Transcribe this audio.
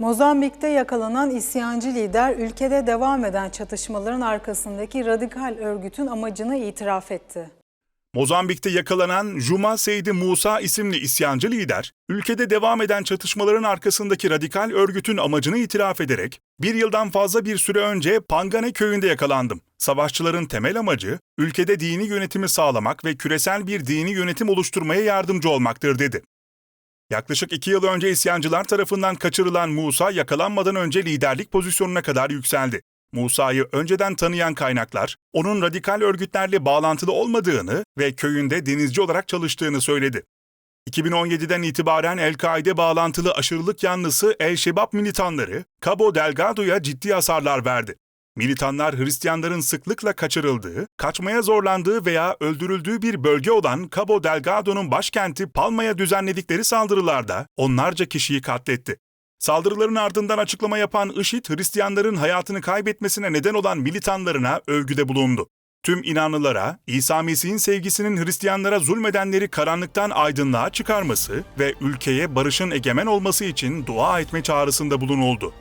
Mozambik'te yakalanan isyancı lider ülkede devam eden çatışmaların arkasındaki radikal örgütün amacını itiraf etti. Mozambik'te yakalanan Juma Seydi Musa isimli isyancı lider, ülkede devam eden çatışmaların arkasındaki radikal örgütün amacını itiraf ederek, bir yıldan fazla bir süre önce Pangane köyünde yakalandım. Savaşçıların temel amacı, ülkede dini yönetimi sağlamak ve küresel bir dini yönetim oluşturmaya yardımcı olmaktır dedi. Yaklaşık iki yıl önce isyancılar tarafından kaçırılan Musa yakalanmadan önce liderlik pozisyonuna kadar yükseldi. Musa'yı önceden tanıyan kaynaklar, onun radikal örgütlerle bağlantılı olmadığını ve köyünde denizci olarak çalıştığını söyledi. 2017'den itibaren El-Kaide bağlantılı aşırılık yanlısı El-Şebab militanları, Cabo Delgado'ya ciddi hasarlar verdi. Militanlar Hristiyanların sıklıkla kaçırıldığı, kaçmaya zorlandığı veya öldürüldüğü bir bölge olan Cabo Delgado'nun başkenti Palma'ya düzenledikleri saldırılarda onlarca kişiyi katletti. Saldırıların ardından açıklama yapan IŞİD, Hristiyanların hayatını kaybetmesine neden olan militanlarına övgüde bulundu. Tüm inanlılara, İsa Mesih'in sevgisinin Hristiyanlara zulmedenleri karanlıktan aydınlığa çıkarması ve ülkeye barışın egemen olması için dua etme çağrısında bulunuldu.